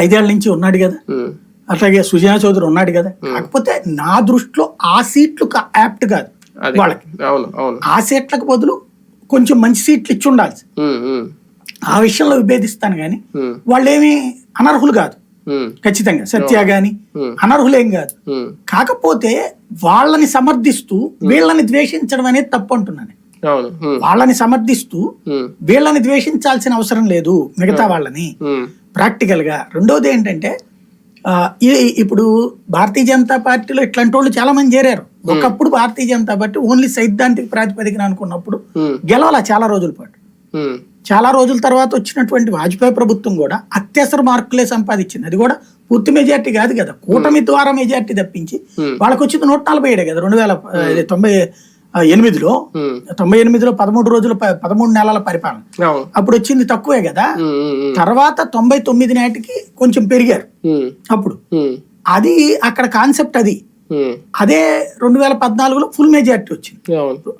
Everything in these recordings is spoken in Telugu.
ఐదేళ్ళ నుంచి ఉన్నాడు కదా. అట్లాగే సుజనా చౌదరి ఉన్నాడు కదా. కాకపోతే నా దృష్టిలో ఆ సీట్లు యాప్ట్ కాదు వాళ్ళకి. ఆ సీట్లకు బదులు కొంచెం మంచి సీట్లు ఇచ్చి ఉండాల్సి. ఆ విషయంలో విభేదిస్తాను కానీ వాళ్ళేమి అనర్హులు కాదు. ఖచ్చితంగా. సత్య గాని. అనర్హులేం కాదు. కాకపోతే వాళ్ళని సమర్థిస్తూ వీళ్ళని ద్వేషించడం అనేది తప్పు అంటున్నాను. వాళ్ళని సమర్థిస్తూ వీళ్ళని ద్వేషించాల్సిన అవసరం లేదు మిగతా వాళ్ళని. ప్రాక్టికల్గా రెండోది ఏంటంటే ఇప్పుడు భారతీయ జనతా పార్టీలో ఇట్లాంటి వాళ్ళు చాలా మంది చేరారు ఒకప్పుడు భారతీయ జనతా పార్టీ ఓన్లీ సైద్ధాంతిక ప్రాతిపదికన అనుకున్నప్పుడు గెలవాల చాలా రోజుల పాటు. చాలా రోజుల తర్వాత వచ్చినటువంటి వాజ్పేయి ప్రభుత్వం కూడా అత్యవసర మార్కులే సంపాదించింది. అది కూడా పూర్తి మెజార్టీ కాదు కదా. కూటమి ద్వారా మెజార్టీ తప్పించి. వాళ్ళకి వచ్చింది నూట నలభై ఏడే కదా రెండు వేల తొంభై ఎనిమిదిలో తొంభై ఎనిమిదిలో పదమూడు రోజుల పదమూడు నెలల పరిపాలన. అప్పుడు వచ్చింది తక్కువే కదా. తర్వాత తొంభై తొమ్మిది నాటికి కొంచెం పెరిగారు. అప్పుడు. అది అక్కడ కాన్సెప్ట్ అది. అదే రెండు వేల పద్నాలుగులో ఫుల్ మెజార్టీ వచ్చింది.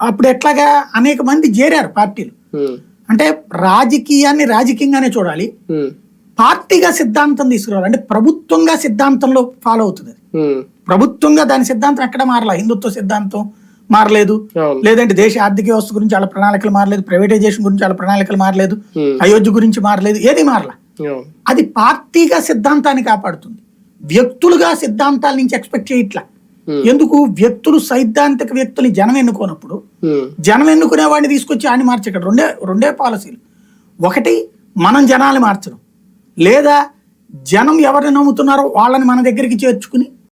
అప్పుడు ఎట్లాగా అనేక మంది చేరారు పార్టీలు. అంటే రాజకీయాన్ని రాజకీయంగానే చూడాలి. పార్టీగా సిద్ధాంతం తీసుకురావాలి. అంటే ప్రభుత్వంగా సిద్ధాంతంలో ఫాలో అవుతుంది ప్రభుత్వంగా దాని సిద్ధాంతం ఎక్కడ మారలా? హిందుత్వ సిద్ధాంతం మారలేదు. లేదంటే దేశ ఆర్థిక వ్యవస్థ గురించి వాళ్ళ ప్రణాళికలు మారలేదు ప్రైవేటైజేషన్ గురించి వాళ్ళ ప్రణాళికలు మారలేదు అయోధ్య గురించి మారలేదు ఏది మారలా. అది పార్టీగా సిద్ధాంతాన్ని కాపాడుతుంది. వ్యక్తులుగా సిద్ధాంతాల నుంచి ఎక్స్పెక్ట్ చేయట్లా. ఎందుకు? వ్యక్తులు సైద్ధాంతిక వ్యక్తుల్ని జనం ఎన్నుకోనప్పుడు జనం ఎన్నుకునే వాడిని తీసుకొచ్చి ఆడిని మార్చక్కడ రెండే రెండే పాలసీలు. ఒకటి మనం జనాల్ని మార్చడం. లేదా జనం ఎవరిని నమ్ముతున్నారో వాళ్ళని మన దగ్గరికి చేర్చుకుని